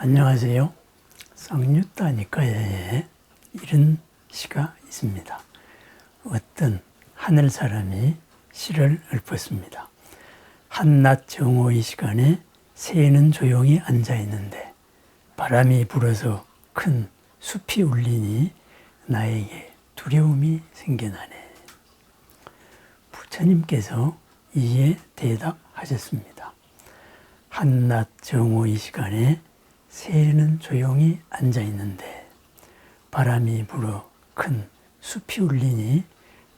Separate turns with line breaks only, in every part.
안녕하세요. 쌍유따 니까야에 이런 시가 있습니다. 어떤 하늘 사람이 시를 읊었습니다. 한낮 정오의 시간에 새는 조용히 앉아 있는데 바람이 불어서 큰 숲이 울리니 나에게 두려움이 생겨나네. 부처님께서 이에 대답하셨습니다. 한낮 정오의 시간에 새는 조용히 앉아 있는데 바람이 불어 큰 숲이 울리니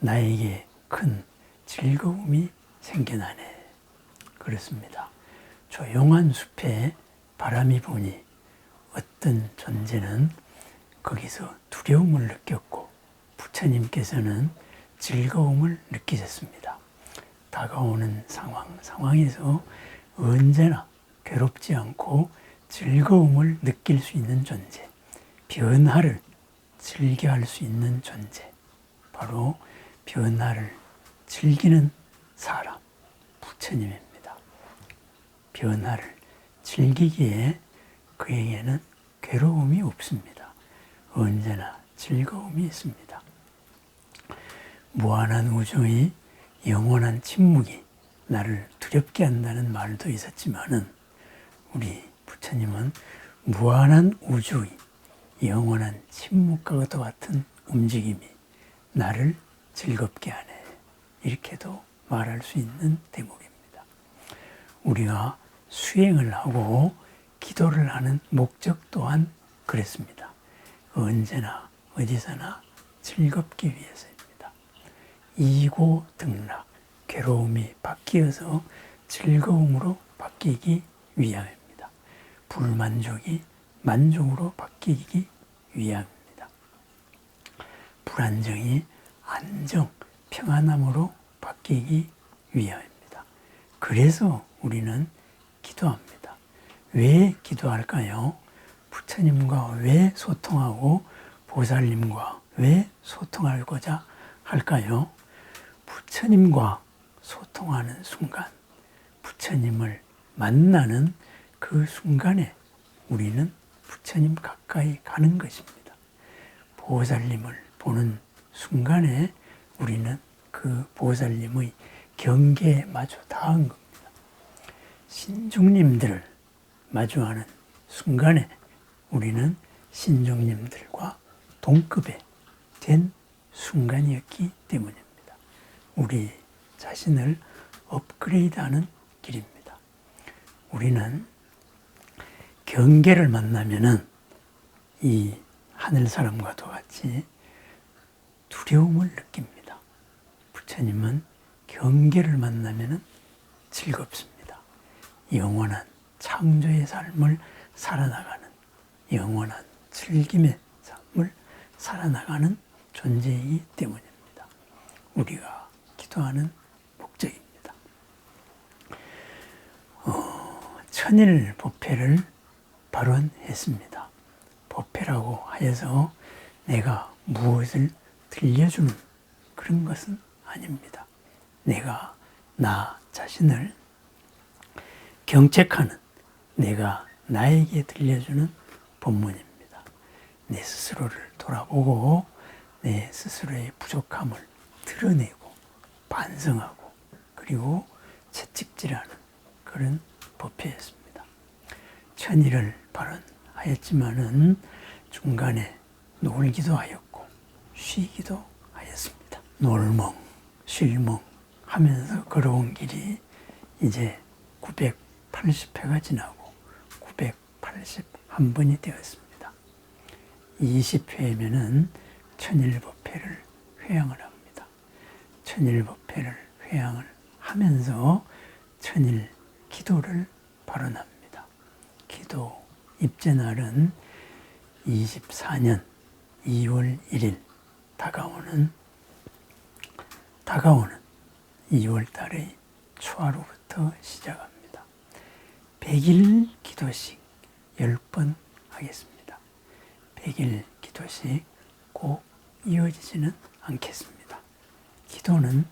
나에게 큰 즐거움이 생겨나네. 그렇습니다. 조용한 숲에 바람이 부니 어떤 존재는 거기서 두려움을 느꼈고 부처님께서는 즐거움을 느끼셨습니다. 다가오는 상황, 상황에서 언제나 괴롭지 않고 즐거움을 느낄 수 있는 존재, 변화를 즐겨할 수 있는 존재, 바로 변화를 즐기는 사람, 부처님입니다. 변화를 즐기기에 그에게는 괴로움이 없습니다. 언제나 즐거움이 있습니다. 무한한 우주의 영원한 침묵이 나를 두렵게 한다는 말도 있었지만은 우리 부처님은 무한한 우주의 영원한 침묵과 같은 움직임이 나를 즐겁게 하네. 이렇게도 말할 수 있는 대목입니다. 우리가 수행을 하고 기도를 하는 목적 또한 그랬습니다. 언제나 어디서나 즐겁기 위해서입니다. 이고 등락, 괴로움이 바뀌어서 즐거움으로 바뀌기 위함입니다. 불만족이 만족으로 바뀌기 위함입니다. 불안정이 안정, 평안함으로 바뀌기 위함입니다. 그래서 우리는 기도합니다. 왜 기도할까요? 부처님과 왜 소통하고 보살님과 왜 소통하고자 할까요? 부처님과 소통하는 순간, 부처님을 만나는 그 순간에 우리는 부처님 가까이 가는 것입니다. 보살님을 보는 순간에 우리는 그 보살님의 경계에 마주 닿은 겁니다. 신중님들을 마주하는 순간에 우리는 신중님들과 동급에 된 순간이었기 때문입니다. 우리 자신을 업그레이드하는 길입니다. 우리는 경계를 만나면은 이 하늘 사람과도 같이 두려움을 느낍니다. 부처님은 경계를 만나면은 즐겁습니다. 영원한 창조의 삶을 살아나가는 영원한 즐김의 삶을 살아나가는 존재이기 때문입니다. 우리가 기도하는. 어, 천일 법회를 발언했습니다. 법회라고 하여서 내가 무엇을 들려주는 그런 것은 아닙니다. 내가 나 자신을 경책하는 내가 나에게 들려주는 본문입니다. 내 스스로를 돌아보고 내 스스로의 부족함을 드러내고 반성하고 그리고 채찍질하는 그런 법회였습니다. 천일을 발언하였지만은 중간에 놀기도 하였고 쉬기도 하였습니다. 놀멍, 쉴멍 하면서 걸어온 길이 이제 980회가 지나고 981번이 되었습니다. 20회면은 천일법회를 회양을 합니다. 천일법회를 회양을 하면서 천일 기도를 발언합니다. 기도 입제날은 24년 2월 1일 다가오는 다가오는 2월 달의 초하루부터 시작합니다. 100일 기도씩 10번 하겠습니다. 100일 기도씩 꼭 이어지지는 않겠습니다. 기도는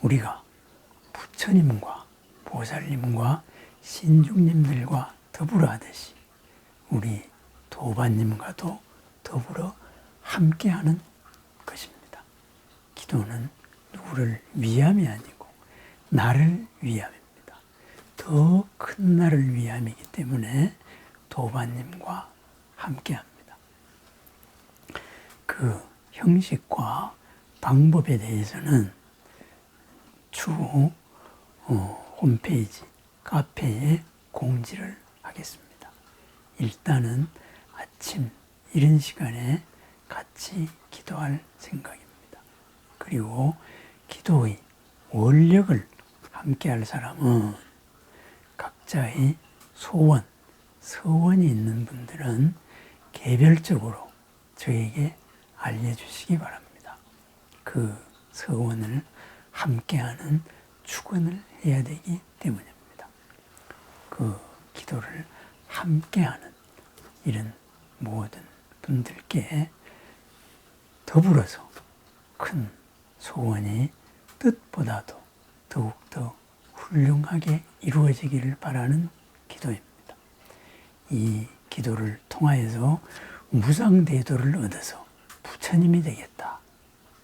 우리가 부처님과 보살님과 신중님들과 더불어 하듯이 우리 도반님과도 더불어 함께하는 것입니다. 기도는 누구를 위함이 아니고 나를 위함입니다. 더 큰 나를 위함이기 때문에 도반님과 함께합니다. 그 형식과 방법에 대해서는 추후 어, 홈페이지 카페에 공지를 하겠습니다. 일단은 아침 이른 시간에 같이 기도할 생각입니다. 그리고 기도의 원력을 함께 할 사람은 각자의 소원, 서원이 있는 분들은 개별적으로 저에게 알려주시기 바랍니다. 그 서원을 함께하는 축원을 해야 되기 때문입니다. 그 기도를 함께하는 이런 모든 분들께 더불어서 큰 소원이 뜻보다도 더욱더 훌륭하게 이루어지기를 바라는 기도입니다. 이 기도를 통하여서 무상대도를 얻어서 부처님이 되겠다.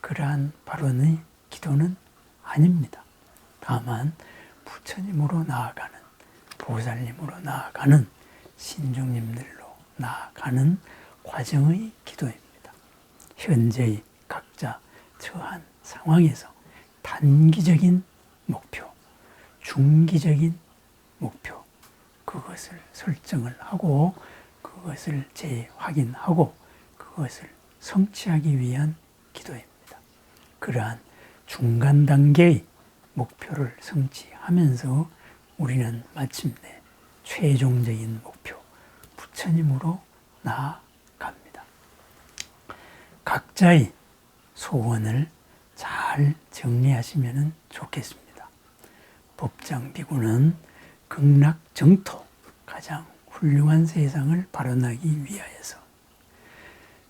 그러한 발언의 기도는 아닙니다. 다만 부처님으로 나아가는 보살님으로 나아가는 신중님들로 나아가는 과정의 기도입니다. 현재의 각자 처한 상황에서 단기적인 목표, 중기적인 목표, 그것을 설정을 하고 그것을 재확인하고 그것을 성취하기 위한 기도입니다. 그러한 중간 단계의 목표를 성취하면서 우리는 마침내 최종적인 목표, 부처님으로 나아갑니다. 각자의 소원을 잘 정리하시면 좋겠습니다. 법장 비구는 극락 정토 가장 훌륭한 세상을 발언하기 위하여서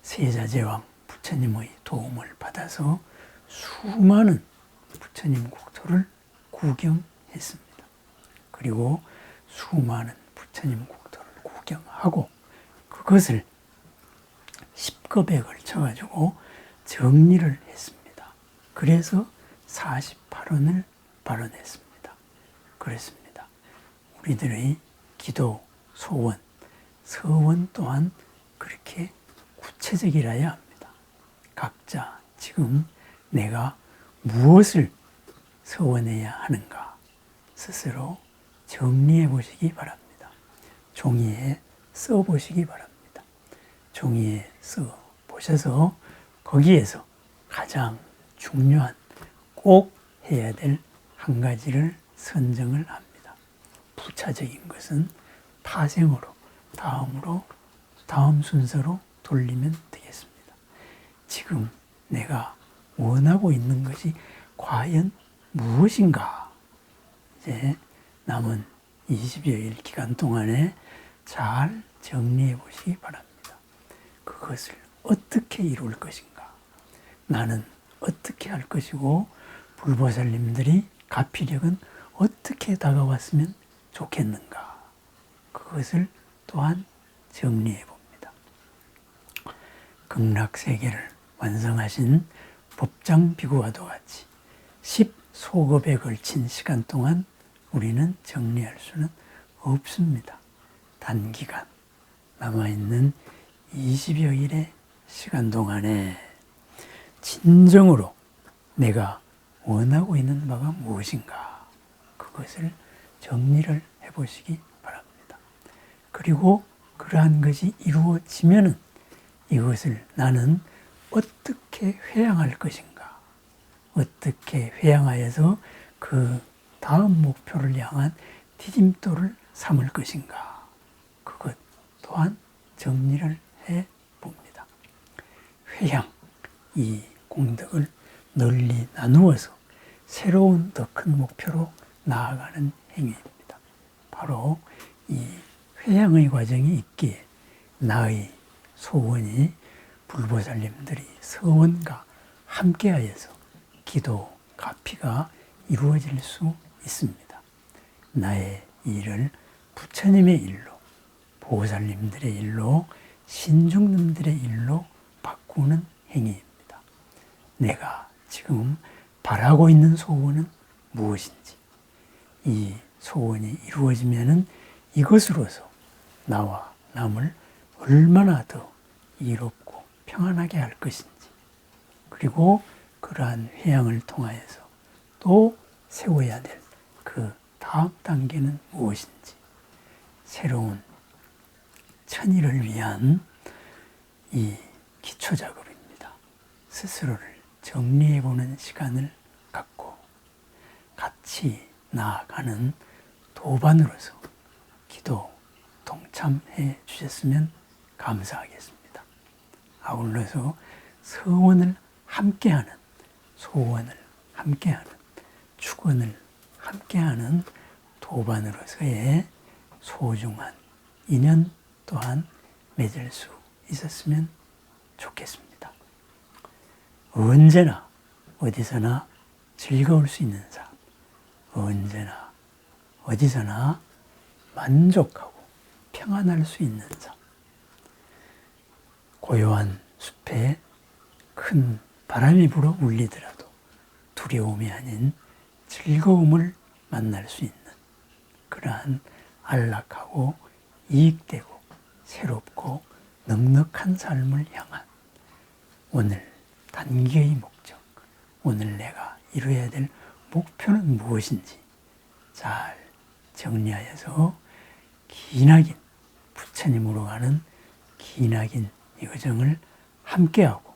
세자제왕 부처님의 도움을 받아서 수많은 부처님 국토를 구경했습니다. 그리고 수많은 부처님 국토를 구경하고 그것을 10겁에 걸쳐가지고 정리를 했습니다. 그래서 48원을 발언했습니다. 그랬습니다. 우리들의 기도, 소원, 서원 또한 그렇게 구체적이라야 합니다. 각자 지금 내가 무엇을 서원해야 하는가 스스로 정리해 보시기 바랍니다. 종이에 써 보시기 바랍니다. 종이에 써 보셔서 거기에서 가장 중요한 꼭 해야 될 한 가지를 선정을 합니다. 부차적인 것은 타생으로 다음으로 다음 순서로 돌리면 되겠습니다. 지금 내가 원하고 있는 것이 과연 무엇인가? 이제 남은 20여일 기간 동안에 잘 정리해 보시기 바랍니다. 그것을 어떻게 이룰 것인가? 나는 어떻게 할 것이고, 불보살님들이 가피력은 어떻게 다가왔으면 좋겠는가? 그것을 또한 정리해 봅니다. 극락세계를 완성하신 법장 비구와도 같이 10소급에 걸친 시간 동안 우리는 정리할 수는 없습니다. 단기간 남아있는 20여일의 시간 동안에 진정으로 내가 원하고 있는 바가 무엇인가 그것을 정리를 해보시기 바랍니다. 그리고 그러한 것이 이루어지면은 이것을 나는 어떻게 회양할 것인가? 어떻게 회양하여서 그 다음 목표를 향한 디딤돌을 삼을 것인가? 그것 또한 정리를 해 봅니다. 회양, 이 공덕을 널리 나누어서 새로운 더 큰 목표로 나아가는 행위입니다. 바로 이 회양의 과정이 있기에 나의 소원이 불보살님들이 서원과 함께하여서 기도 가 피가 이루어질 수 있습니다. 나의 일을 부처님의 일로 보살님들의 일로 신중님들의 일로 바꾸는 행위입니다. 내가 지금 바라고 있는 소원은 무엇인지 이 소원이 이루어지면은 이것으로서 나와 남을 얼마나 더 이롭고 평안하게 할 것인지 그리고 그러한 회양을 통하여서 또 세워야 될 그 다음 단계는 무엇인지 새로운 천일을 위한 이 기초 작업입니다. 스스로를 정리해 보는 시간을 갖고 같이 나아가는 도반으로서 기도 동참해 주셨으면 감사하겠습니다. 아울러서 서원을 함께하는 소원을 함께하는 축원을 함께하는 도반으로서의 소중한 인연 또한 맺을 수 있었으면 좋겠습니다. 언제나 어디서나 즐거울 수 있는 삶, 언제나 어디서나 만족하고 평안할 수 있는 삶. 고요한 숲에 큰 바람이 불어 울리더라도 두려움이 아닌 즐거움을 만날 수 있는 그러한 안락하고 이익되고 새롭고 넉넉한 삶을 향한 오늘 단기의 목적, 오늘 내가 이루어야 될 목표는 무엇인지 잘 정리하여서 기나긴 부처님으로 가는 기나긴 여정을 함께하고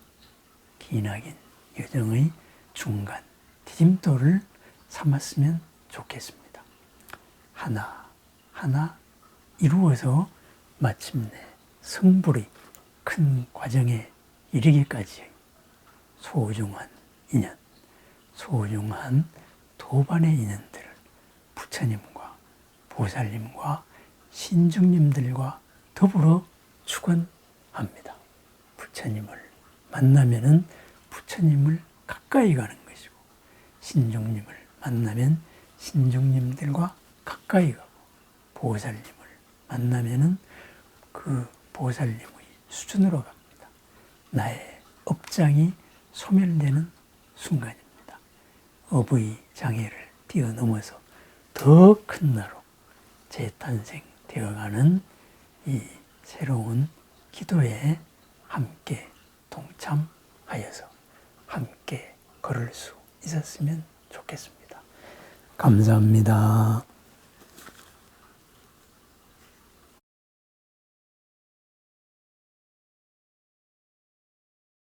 기나긴 여정의 중간 디딤돌을 삼았으면 좋겠습니다. 하나 하나 이루어서 마침내 성불의 큰 과정에 이르기까지의 소중한 인연, 소중한 도반의 인연들을 부처님과 보살님과 신중님들과 더불어 축원합니다. 부처님을 만나면은 부처님을 가까이 가는 것이고 신중님을 만나면 신중님들과 가까이 가고 보살님을 만나면은 그 보살님의 수준으로 갑니다. 나의 업장이 소멸되는 순간입니다. 업의 장애를 뛰어넘어서 더 큰 나로 재탄생되어가는 이 새로운 기도에 함께 동참하여서 함께 걸을 수 있었으면 좋겠습니다. 감사합니다.